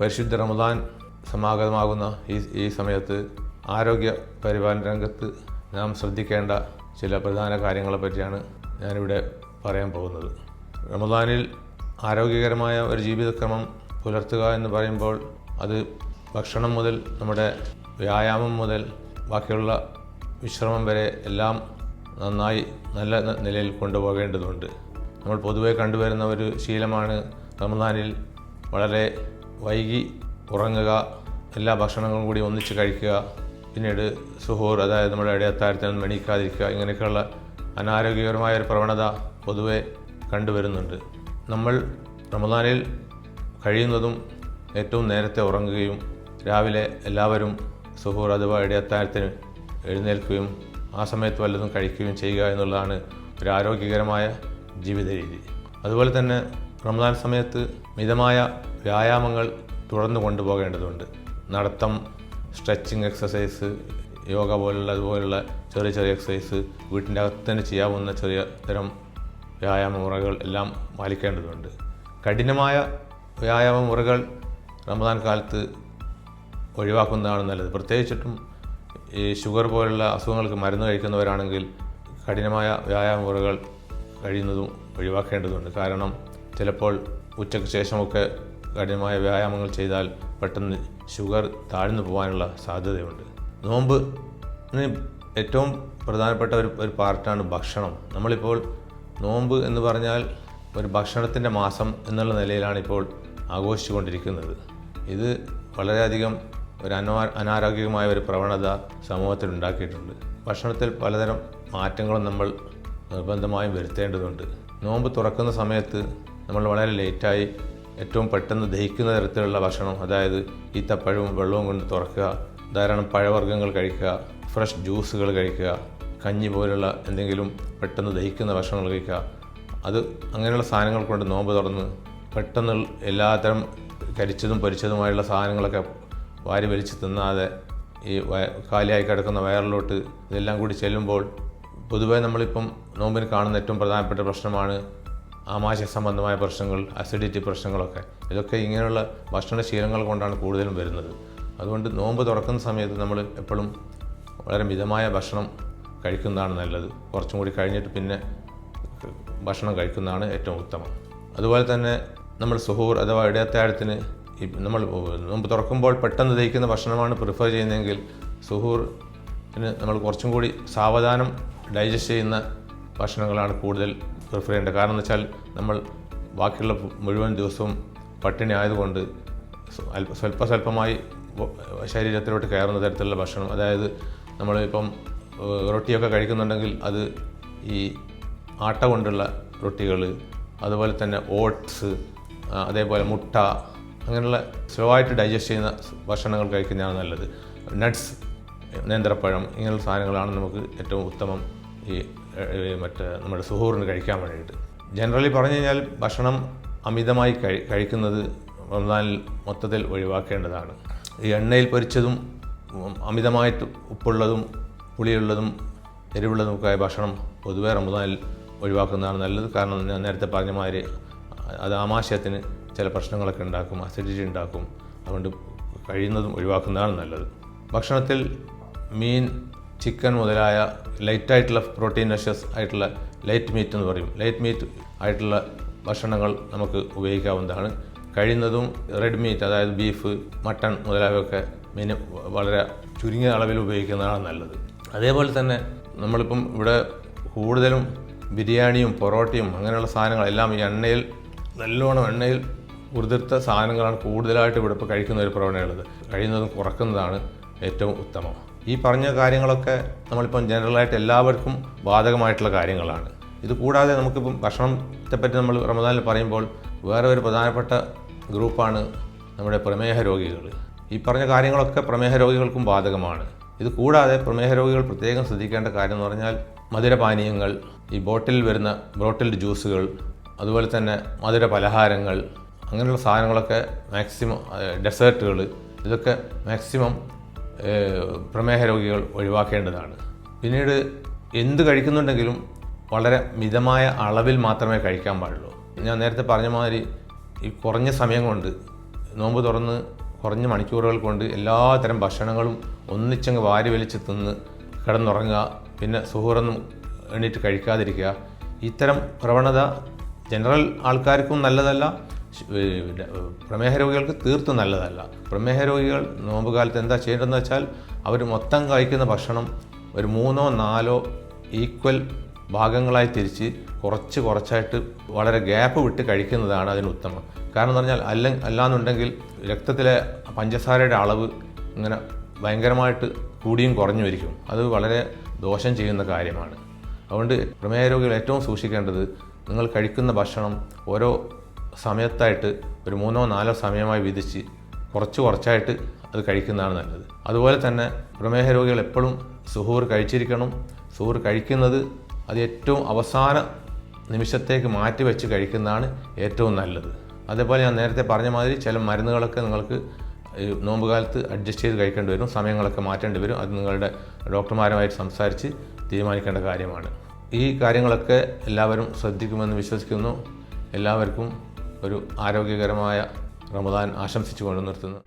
പരിശുദ്ധ റമദാൻ സമാഗതമാകുന്ന ഈ ഈ സമയത്ത് ആരോഗ്യ പരിപാലന രംഗത്ത് നാം ശ്രദ്ധിക്കേണ്ട ചില പ്രധാന കാര്യങ്ങളെ പറ്റിയാണ് ഞാനിവിടെ പറയാൻ പോകുന്നത്. റമദാനിൽ ആരോഗ്യകരമായ ഒരു ജീവിതക്രമം പുലർത്തുക എന്ന് പറയുമ്പോൾ അത് ഭക്ഷണം മുതൽ നമ്മുടെ വ്യായാമം മുതൽ ബാക്കിയുള്ള വിശ്രമം വരെ എല്ലാം നന്നായി നല്ല നിലയിൽ കൊണ്ടുപോകേണ്ടതുണ്ട്. നമ്മൾ പൊതുവെ കണ്ടുവരുന്ന ഒരു ശീലമാണ് റമദാനിൽ വളരെ വൈകി ഉറങ്ങുക എല്ലാ ഭക്ഷണങ്ങളും കൂടി ഒന്നിച്ച് കഴിക്കുക പിന്നീട് സുഹൂർ അതായത് നമ്മുടെ ഇടയത്താരത്തിൽ മെണിക്കാതിരിക്കുക ഇങ്ങനെയൊക്കെയുള്ള അനാരോഗ്യകരമായ ഒരു പ്രവണത പൊതുവെ കണ്ടുവരുന്നുണ്ട്. നമ്മൾ റമദാനിൽ കഴിയുന്നതും ഏറ്റവും നേരത്തെ ഉറങ്ങുകയും രാവിലെ എല്ലാവരും സുഹൂർ അഥവാ ഇടയത്താരത്തിന് എഴുന്നേൽക്കുകയും ആ സമയത്ത് വല്ലതും കഴിക്കുകയും ചെയ്യുക എന്നുള്ളതാണ് ഒരു ആരോഗ്യകരമായ ജീവിത രീതി അതുപോലെ തന്നെ റമദാൻ സമയത്ത് മിതമായ വ്യായാമങ്ങൾ തുടർന്നു കൊണ്ടുപോകേണ്ടതുണ്ട്. നടത്തം സ്ട്രെച്ചിങ് എക്സസൈസ് യോഗ പോലുള്ള അതുപോലുള്ള ചെറിയ ചെറിയ എക്സസൈസ് വീട്ടിന്റെ അകത്ത് തന്നെ ചെയ്യാവുന്ന ചെറിയ തരം വ്യായാമ മുറകൾ എല്ലാം പാലിക്കേണ്ടതുണ്ട്. കഠിനമായ വ്യായാമ മുറകൾ റമദാൻ കാലത്ത് ഒഴിവാക്കുന്നതാണ് നല്ലത്. പ്രത്യേകിച്ചിട്ടും ഈ ഷുഗർ പോലുള്ള അസുഖങ്ങൾക്ക് മരുന്ന് കഴിക്കുന്നവരാണെങ്കിൽ കഠിനമായ വ്യായാമ മുറകൾ കഴിയുന്നതും ഒഴിവാക്കേണ്ടതുണ്ട്. കാരണം ചിലപ്പോൾ ഉച്ചയ്ക്ക് ശേഷമൊക്കെ കഠിനമായ വ്യായാമങ്ങൾ ചെയ്താൽ പെട്ടെന്ന് ഷുഗർ താഴ്ന്നു പോകാനുള്ള സാധ്യതയുണ്ട്. നോമ്പ് ഏറ്റവും പ്രധാനപ്പെട്ട ഒരു ഒരു പാർട്ടാണ് ഭക്ഷണം. നമ്മളിപ്പോൾ നോമ്പ് എന്ന് പറഞ്ഞാൽ ഒരു ഭക്ഷണത്തിന്റെ മാസം എന്നുള്ള നിലയിലാണ് ഇപ്പോൾ ആഘോഷിച്ചുകൊണ്ടിരിക്കുന്നത്. ഇത് വളരെയധികം ഒരു അനാ അനാരോഗ്യമായ ഒരു പ്രവണത സമൂഹത്തിൽ ഉണ്ടാക്കിയിട്ടുണ്ട്. ഭക്ഷണത്തിൽ പലതരം മാറ്റങ്ങളും നമ്മൾ നിർബന്ധമായും വരുത്തേണ്ടതുണ്ട്. നോമ്പ് തുറക്കുന്ന സമയത്ത് നമ്മൾ വളരെ ലേറ്റായി ഏറ്റവും പെട്ടെന്ന് ദഹിക്കുന്ന തരത്തിലുള്ള ഭക്ഷണം അതായത് ഈത്തപ്പഴവും വെള്ളവും കൊണ്ട് തുറക്കുക ധാരാളം പഴവർഗങ്ങൾ കഴിക്കുക ഫ്രഷ് ജ്യൂസുകൾ കഴിക്കുക കഞ്ഞി പോലുള്ള എന്തെങ്കിലും പെട്ടെന്ന് ദഹിക്കുന്ന ഭക്ഷണങ്ങൾ കഴിക്കുക. അത് അങ്ങനെയുള്ള സാധനങ്ങൾ കൊണ്ട് നോമ്പ് തുറന്ന് പെട്ടെന്ന് എല്ലാത്തരം കരിച്ചതും പൊരിച്ചതുമായുള്ള സാധനങ്ങളൊക്കെ വാരി വലിച്ച് തിന്നാതെ ഈ കാലിയായി കിടക്കുന്ന വയറിലോട്ട് ഇതെല്ലാം കൂടി ചെല്ലുമ്പോൾ പൊതുവേ നമ്മളിപ്പം നോമ്പിന് കാണുന്ന ഏറ്റവും പ്രധാനപ്പെട്ട പ്രശ്നമാണ് ആമാശയ സംബന്ധമായ പ്രശ്നങ്ങൾ അസിഡിറ്റി പ്രശ്നങ്ങളൊക്കെ. ഇതൊക്കെ ഇങ്ങനെയുള്ള ഭക്ഷണശീലങ്ങൾ കൊണ്ടാണ് കൂടുതലും വരുന്നത്. അതുകൊണ്ട് നോമ്പ് തുറക്കുന്ന സമയത്ത് നമ്മൾ എപ്പോഴും വളരെ മിതമായ ഭക്ഷണം കഴിക്കുന്നതാണ് നല്ലത്. കുറച്ചും കൂടി കഴിഞ്ഞിട്ട് പിന്നെ ഭക്ഷണം കഴിക്കുന്നതാണ് ഏറ്റവും ഉത്തമം. അതുപോലെ തന്നെ നമ്മൾ സുഹൂർ അഥവാ ഇടയത്താഴത്തിന് നമ്മൾ നോമ്പ് തുറക്കുമ്പോൾ പെട്ടെന്ന് ദഹിക്കുന്ന ഭക്ഷണമാണ് പ്രിഫർ ചെയ്യുന്നതെങ്കിൽ സുഹൂറിന് നമ്മൾ കുറച്ചും കൂടി സാവധാനം ഡൈജസ്റ്റ് ചെയ്യുന്ന ഭക്ഷണങ്ങളാണ് കൂടുതൽ പ്രിഫർ ചെയ്യേണ്ടത് കാരണം എന്ന് വെച്ചാൽ നമ്മൾ ബാക്കിയുള്ള മുഴുവൻ ദിവസവും പട്ടിണി ആയതുകൊണ്ട് അല്പ സ്വല്പ സ്വല്പമായി ശരീരത്തിലോട്ട് കയറുന്ന തരത്തിലുള്ള ഭക്ഷണം അതായത് നമ്മളിപ്പം റൊട്ടിയൊക്കെ കഴിക്കുന്നുണ്ടെങ്കിൽ അത് ഈ ആട്ട കൊണ്ടുള്ള റൊട്ടികൾ അതുപോലെ തന്നെ ഓട്സ് അതേപോലെ മുട്ട അങ്ങനെയുള്ള സ്ലോ ആയിട്ട് ഡൈജസ്റ്റ് ചെയ്യുന്ന ഭക്ഷണങ്ങൾ കഴിക്കുന്നതാണ് നല്ലത്. നട്ട്സ് നേന്ത്രപ്പഴം ഇങ്ങനെയുള്ള സാധനങ്ങളാണ് നമുക്ക് ഏറ്റവും ഉത്തമം ഈ മറ്റേ നമ്മുടെ സുഹൂറിന് കഴിക്കാൻ വേണ്ടിയിട്ട്. ജനറലി പറഞ്ഞു കഴിഞ്ഞാൽ ഭക്ഷണം അമിതമായി കഴി കഴിക്കുന്നത് റമദാനിൽ മൊത്തത്തിൽ ഒഴിവാക്കേണ്ടതാണ്. ഈ എണ്ണയിൽ പൊരിച്ചതും അമിതമായിട്ട് ഉപ്പുള്ളതും പുളിയുള്ളതും എരിവുള്ളതുമൊക്കെ ഭക്ഷണം പൊതുവേ റമദാനിൽ ഒഴിവാക്കുന്നതാണ് നല്ലത്. കാരണം ഞാൻ നേരത്തെ പറഞ്ഞ മാതിരി അത് ആമാശയത്തിന് ചില പ്രശ്നങ്ങളൊക്കെ ഉണ്ടാക്കും അസിഡിറ്റി ഉണ്ടാക്കും. അതുകൊണ്ട് കഴിയുന്നതും ഒഴിവാക്കുന്നതാണ് നല്ലത്. ഭക്ഷണത്തിൽ മീൻ ചിക്കൻ മുതലായ ലൈറ്റായിട്ടുള്ള പ്രോട്ടീൻ നഷസ് ആയിട്ടുള്ള ലൈറ്റ് മീറ്റ് എന്ന് പറയും. ലൈറ്റ് മീറ്റ് ആയിട്ടുള്ള ഭക്ഷണങ്ങൾ നമുക്ക് ഉപയോഗിക്കാവുന്നതാണ്. കഴിയുന്നതും റെഡ് മീറ്റ് അതായത് ബീഫ് മട്ടൺ മുതലായവയൊക്കെ മീൻ വളരെ ചുരുങ്ങിയ അളവിൽ ഉപയോഗിക്കുന്നതാണ് നല്ലത്. അതേപോലെ തന്നെ നമ്മളിപ്പം ഇവിടെ കൂടുതലും ബിരിയാണിയും പൊറോട്ടയും അങ്ങനെയുള്ള സാധനങ്ങളെല്ലാം ഈ എണ്ണയിൽ നല്ലോണം എണ്ണയിൽ ഉതിർത്ത സാധനങ്ങളാണ് കൂടുതലായിട്ട് ഇവിടെ ഇപ്പോൾ കഴിക്കുന്ന ഒരു പ്രവണതയുള്ളത്. കഴിയുന്നതും കുറക്കുന്നതാണ് ഏറ്റവും ഉത്തമം. ഈ പറഞ്ഞ കാര്യങ്ങളൊക്കെ നമ്മളിപ്പം ജനറലായിട്ട് എല്ലാവർക്കും ബാധകമായിട്ടുള്ള കാര്യങ്ങളാണ്. ഇത് കൂടാതെ നമുക്കിപ്പം ഭക്ഷണത്തെ പറ്റി നമ്മൾ റമദാനിൽ പറയുമ്പോൾ വേറെ ഒരു പ്രധാനപ്പെട്ട ഗ്രൂപ്പാണ് നമ്മുടെ പ്രമേഹ രോഗികൾ. ഈ പറഞ്ഞ കാര്യങ്ങളൊക്കെ പ്രമേഹ രോഗികൾക്കും ബാധകമാണ്. ഇത് കൂടാതെ പ്രമേഹ രോഗികൾ പ്രത്യേകം ശ്രദ്ധിക്കേണ്ട കാര്യം എന്ന് പറഞ്ഞാൽ മധുരപാനീയങ്ങൾ ഈ ബോട്ടിലിൽ വരുന്ന ബോട്ടിൽഡ് ജ്യൂസുകൾ അതുപോലെ തന്നെ മധുര പലഹാരങ്ങൾ അങ്ങനെയുള്ള സാധനങ്ങളൊക്കെ മാക്സിമം ഡെസേർട്ടുകൾ ഇതൊക്കെ മാക്സിമം പ്രമേഹ രോഗികൾ ഒഴിവാക്കേണ്ടതാണ്. പിന്നീട് എന്ത് കഴിക്കുന്നുണ്ടെങ്കിലും വളരെ മിതമായ അളവിൽ മാത്രമേ കഴിക്കാൻ പാടുള്ളൂ. ഞാൻ നേരത്തെ പറഞ്ഞ മാതിരി ഈ കുറഞ്ഞ സമയം കൊണ്ട് നോമ്പ് തുറന്ന് കുറഞ്ഞ മണിക്കൂറുകൾ കൊണ്ട് എല്ലാതരം ഭക്ഷണങ്ങളും ഒന്നിച്ചങ്ങ് വാരി വലിച്ച് തിന്ന് കിടന്നുറങ്ങുക പിന്നെ സുഹൂറൊന്നും എണീറ്റ് കഴിക്കാതിരിക്കുക ഇത്തരം പ്രവണത ജനറൽ ആൾക്കാർക്കും നല്ലതല്ല പ്രമേഹ രോഗികൾക്ക് തീർത്തും നല്ലതല്ല. പ്രമേഹ രോഗികൾ നോമ്പ് കാലത്ത് എന്താ ചെയ്യേണ്ടതെന്ന് വെച്ചാൽ അവർ മൊത്തം കഴിക്കുന്ന ഭക്ഷണം ഒരു മൂന്നോ നാലോ ഈക്വൽ ഭാഗങ്ങളായി തിരിച്ച് കുറച്ച് കുറച്ചായിട്ട് വളരെ ഗ്യാപ്പ് വിട്ട് കഴിക്കുന്നതാണ് അതിന് ഉത്തമം. കാരണം എന്ന് പറഞ്ഞാൽ അല്ല അല്ലാന്നുണ്ടെങ്കിൽ രക്തത്തിലെ പഞ്ചസാരയുടെ അളവ് ഇങ്ങനെ ഭയങ്കരമായിട്ട് കൂടിയും കുറഞ്ഞു വരിക്കും അത് വളരെ ദോഷം ചെയ്യുന്ന കാര്യമാണ്. അതുകൊണ്ട് പ്രമേഹ രോഗികൾ ഏറ്റവും സൂക്ഷിക്കേണ്ടത് നിങ്ങൾ കഴിക്കുന്ന ഭക്ഷണം ഓരോ സമയത്തായിട്ട് ഒരു മൂന്നോ നാലോ സമയമായി വിധിച്ച് കുറച്ച് കുറച്ചായിട്ട് അത് കഴിക്കുന്നതാണ് നല്ലത്. അതുപോലെ തന്നെ പ്രമേഹ രോഗികൾ എപ്പോഴും സുഹൂർ കഴിച്ചിരിക്കണം. സുഹൂർ കഴിക്കുന്നത് അത് ഏറ്റവും അവസാന നിമിഷത്തേക്ക് മാറ്റി വെച്ച് കഴിക്കുന്നതാണ് ഏറ്റവും നല്ലത്. അതേപോലെ ഞാൻ നേരത്തെ പറഞ്ഞ മാതിരി ചില മരുന്നുകളൊക്കെ നിങ്ങൾക്ക് നോമ്പ് കാലത്ത് അഡ്ജസ്റ്റ് ചെയ്ത് കഴിക്കേണ്ടി വരും. സമയങ്ങളൊക്കെ മാറ്റേണ്ടി വരും. അത് നിങ്ങളുടെ ഡോക്ടർമാരുമായിട്ട് സംസാരിച്ച് തീരുമാനിക്കേണ്ട കാര്യമാണ്. ഈ കാര്യങ്ങളൊക്കെ എല്ലാവരും ശ്രദ്ധിക്കുമെന്ന് വിശ്വസിക്കുന്നു. എല്ലാവർക്കും ഒരു ആരോഗ്യകരമായ റമദാൻ ആശംസിച്ചുകൊണ്ട് നിർത്തുന്നു.